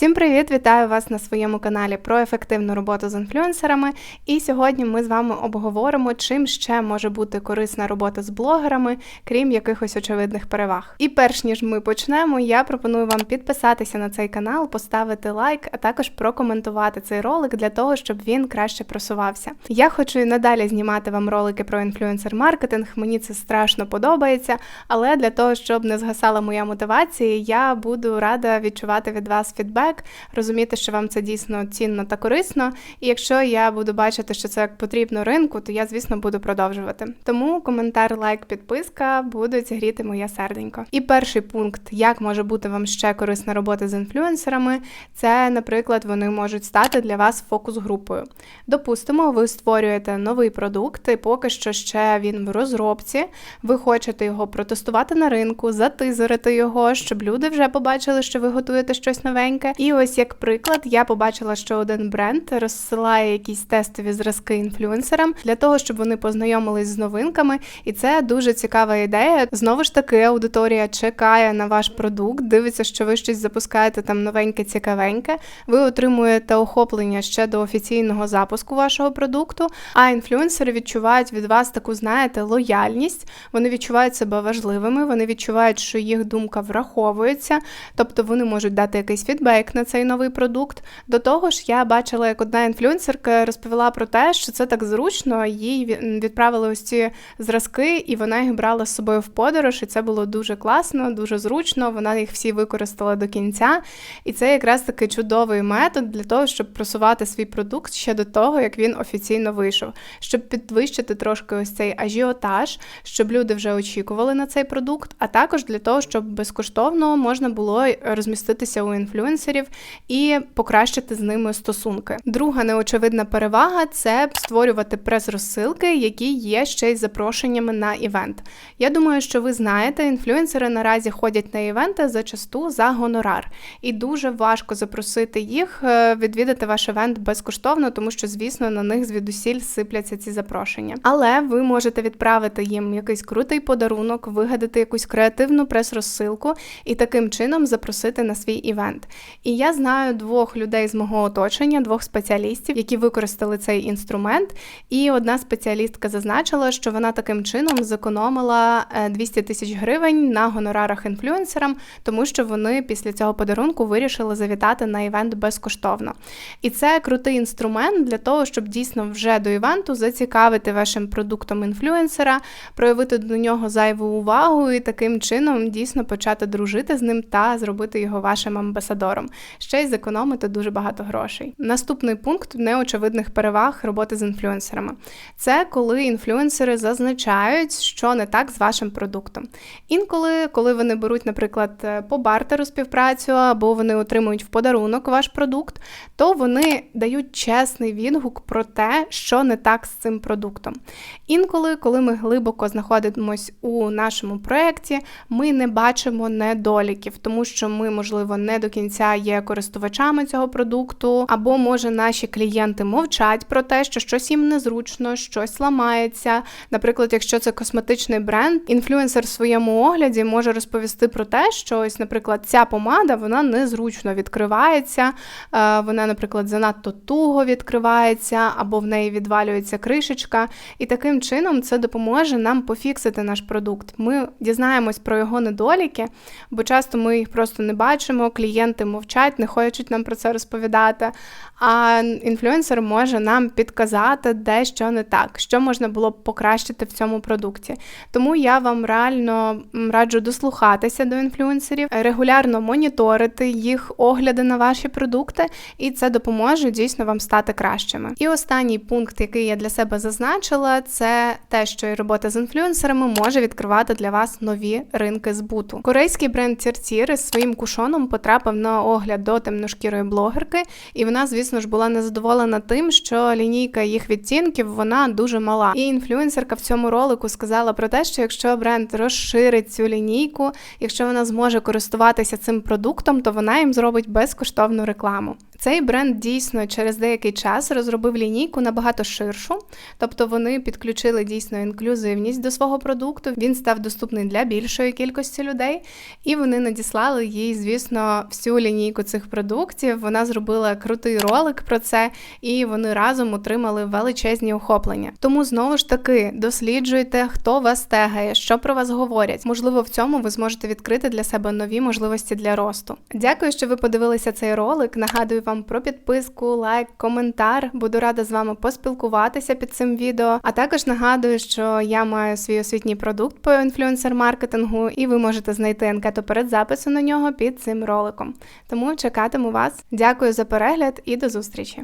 Всім привіт! Вітаю вас на своєму каналі про ефективну роботу з інфлюенсерами. І сьогодні ми з вами обговоримо, чим ще може бути корисна робота з блогерами, крім якихось очевидних переваг. І перш ніж ми почнемо, я пропоную вам підписатися на цей канал, поставити лайк, а також прокоментувати цей ролик для того, щоб він краще просувався. Я хочу і надалі знімати вам ролики про інфлюенсер-маркетинг. Мені це страшно подобається, але для того, щоб не згасала моя мотивація, я буду рада відчувати від вас фідбек фідбек, розуміти, що вам це дійсно цінно та корисно. І якщо я буду бачити, що це потрібно ринку, то я, звісно, буду продовжувати. Тому коментар, лайк, підписка будуть гріти моє серденько. І перший пункт, як може бути вам ще корисна робота з інфлюенсерами, це, наприклад, вони можуть стати для вас фокус-групою. Допустимо, ви створюєте новий продукт, і поки що ще він в розробці. Ви хочете його протестувати на ринку, затизерити його, щоб люди вже побачили, що ви готуєте щось новеньке. І ось як приклад, я побачила, що один бренд розсилає якісь тестові зразки інфлюенсерам для того, щоб вони познайомились з новинками. І це дуже цікава ідея. Знову ж таки, аудиторія чекає на ваш продукт, дивиться, що ви щось запускаєте там новеньке, цікавеньке. Ви отримуєте охоплення ще до офіційного запуску вашого продукту. А інфлюенсери відчувають від вас таку, знаєте, лояльність. Вони відчувають себе важливими, вони відчувають, що їх думка враховується, тобто вони можуть дати якийсь фідбек на цей новий продукт. До того ж, я бачила, як одна інфлюенсерка розповіла про те, що це так зручно, їй відправили ось ці зразки, і вона їх брала з собою в подорож. І це було дуже класно, дуже зручно. Вона їх всі використала до кінця. І це якраз таки чудовий метод для того, щоб просувати свій продукт ще до того, як він офіційно вийшов, щоб підвищити трошки ось цей ажіотаж, щоб люди вже очікували на цей продукт, а також для того, щоб безкоштовно можна було розміститися у інфлюенсерів інфлюенсерів і покращити з ними стосунки. Друга неочевидна перевага це створювати прес-розсилки, які є ще й запрошеннями на івент. Я думаю, що ви знаєте, інфлюенсери наразі ходять на івенти зачасту за гонорар, і дуже важко запросити їх е, відвідати ваш івент безкоштовно, тому що, звісно, на них звідусіль сипляться ці запрошення. Але ви можете відправити їм якийсь крутий подарунок, вигадати якусь креативну прес-розсилку і таким чином запросити на свій івент. Я знаю двох людей з мого оточення, двох спеціалістів, які використали цей інструмент. І одна спеціалістка зазначила, що вона таким чином зекономила 200 е, тисяч гривень на гонорарах інфлюенсерам, тому що вони після цього подарунку вирішили завітати на івент безкоштовно. І це крутий інструмент для того, щоб дійсно вже до івенту зацікавити вашим продуктом інфлюенсера, проявити до нього зайву увагу і таким чином дійсно почати дружити з ним та зробити його вашим амбасадором ще й зекономити дуже багато грошей. Наступний пункт неочевидних переваг роботи з інфлюенсерами. Це коли інфлюенсери зазначають, що не так з вашим продуктом. Інколи, коли вони беруть, наприклад, е, по бартеру співпрацю або вони отримують в подарунок ваш продукт, то вони дають чесний відгук про те, що не так з цим продуктом. Інколи, коли ми глибоко знаходимося у нашому проєкті, ми не бачимо недоліків, тому що ми, можливо, не до кінця є користувачами цього продукту, або може наші клієнти мовчать про те, що щось їм незручно, щось ламається. Наприклад, якщо це косметичний бренд, інфлюенсер в своєму огляді може розповісти про те, що ось, наприклад, ця помада вона незручно відкривається, е, вона, наприклад, занадто туго відкривається, або в неї відвалюється кришечка. І таким чином це допоможе нам пофіксити наш продукт. Ми дізнаємось про його недоліки, бо часто ми їх просто не бачимо. Клієнти мовчать, не хочуть нам про це розповідати. А інфлюенсер може нам підказати, де що не так, що можна було б покращити в цьому продукті. Тому я вам реально раджу дослухатися до інфлюенсерів, регулярно моніторити їх огляди на ваші продукти, і це допоможе дійсно вам стати кращими. І останній пункт, який я для себе зазначила, це те, що робота з інфлюенсерами може відкривати для вас нові ринки збуту. Корейський бренд Тіртір із своїм кушоном потрапив на огляд до темношкірої блогерки, і вона, звісно ж, була незадоволена тим, що лінійка їх відтінків вона дуже мала. І інфлюенсерка в цьому ролику сказала про те, що якщо бренд розширить цю лінійку, якщо вона зможе користуватися цим продуктом, то вона їм зробить безкоштовну рекламу. Цей бренд дійсно через деякий час розробив лінійку набагато ширшу, тобто вони підключили дійсно інклюзивність до свого продукту. Він став доступний для більшої кількості людей, і вони надіслали їй, звісно, всю лінійку цих продуктів. Вона зробила крутий ролик про це, і вони разом отримали величезні охоплення. Тому знову ж таки досліджуйте, хто вас тегає, що про вас говорять. Можливо, в цьому ви зможете відкрити для себе нові можливості для росту. Дякую, що ви подивилися цей ролик. Нагадую вам про підписку, лайк, коментар. Буду рада з вами поспілкуватися під цим відео. А також нагадую, що я маю свій освітній продукт по інфлюенсер-маркетингу, і ви можете знайти анкету перед запису на нього під цим роликом. Тому чекатиму вас. Дякую за перегляд і до зустрічі!